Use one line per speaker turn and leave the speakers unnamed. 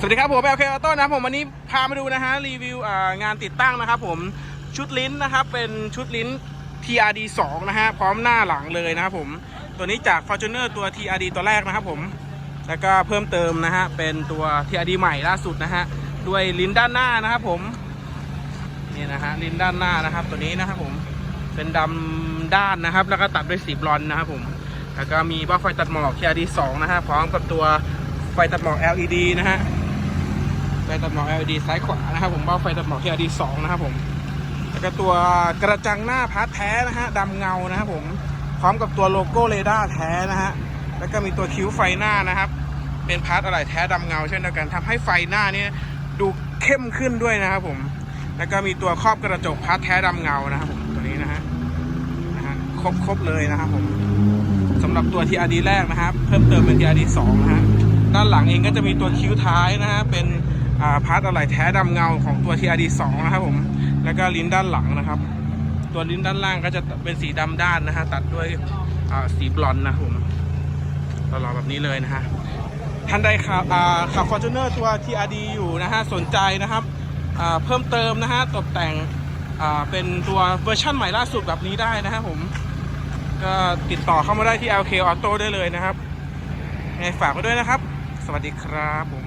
สวัสดีครับผมแอลเคออโต้นะผมวันนี้พามาดูนะฮะรีวิวงานติดตั้งนะครับผมชุดลิ้นนะครับเป็นชุดลิ้น TRD 2นะฮะพร้อมหน้าหลังเลยนะครับผมตัวนี้จาก Fortuner ตัว TRD ตัวแรกนะครับผมแล้วก็เพิ่มเติมนะฮะเป็นตัว TRD ใหม่ล่าสุดนะฮะด้วยลิ้นด้านหน้านะครับผมนี่นะฮะลิ้นด้านหน้านะครับตัวนี้นะครับผมเป็นดำด้านนะครับ แล้วก็ตัดด้วยสีบลอนนะครับผมแล้วก็มีบล็อกไฟตัดหมอก TRD 2นะฮะพร้อมกับตัวไฟตัดหมอก LED นะฮะ ตัดหมอก LED ซ้ายขวานะครับผมว่าไฟตัดหมอก LED 2นะครับผมแล้วก็ตัวกระจังหน้าพาร์ทแท้นะฮะดำเงานะครับผมพร้อมกับตัวโลโก้เรดาร์แท้นะฮะแล้วก็มีตัวคิ้วไฟหน้านะครับ เป็นพาร์ทอะไรแท้ดำเงาเช่นเดียวกันทำให้ไฟหน้านี่ดูเข้มขึ้นด้วยนะครับผมแล้วก็มีตัวครอบกระจกพาร์ทแท้ดำเงานะครับผมตัวนี้นะฮะนะฮะครบครบเลยนะครับผมสำหรับตัว TRD แรกนะครับ เพิ่มเติมเป็น TRD 2นะฮะด้านหลังเองก็จะมีตัวคิ้วท้ายนะฮะเป็น พาร์ทอะไรแท้ดำเงาของตัว TRD 2นะครับผม แล้วก็ลิ้นด้านหลังนะครับ ตัวลิ้นด้านล่างก็จะเป็นสีดำด้านนะฮะตัดด้วยสีบลอนด์นะครับผมตลอดแบบนี้เลยนะฮะท่านใดขับอ่าขับ Fortuner ตัว TRD อยู่นะฮะสนใจนะครับเพิ่มเติมนะฮะตกแต่งเป็นตัวเวอร์ชั่นใหม่ล่าสุดแบบนี้ได้นะครับผม ก็ติดต่อเข้ามาได้ที่ LK Auto ได้เลยนะครับไงฝากไว้ด้วยนะครับ สวัสดีครับผม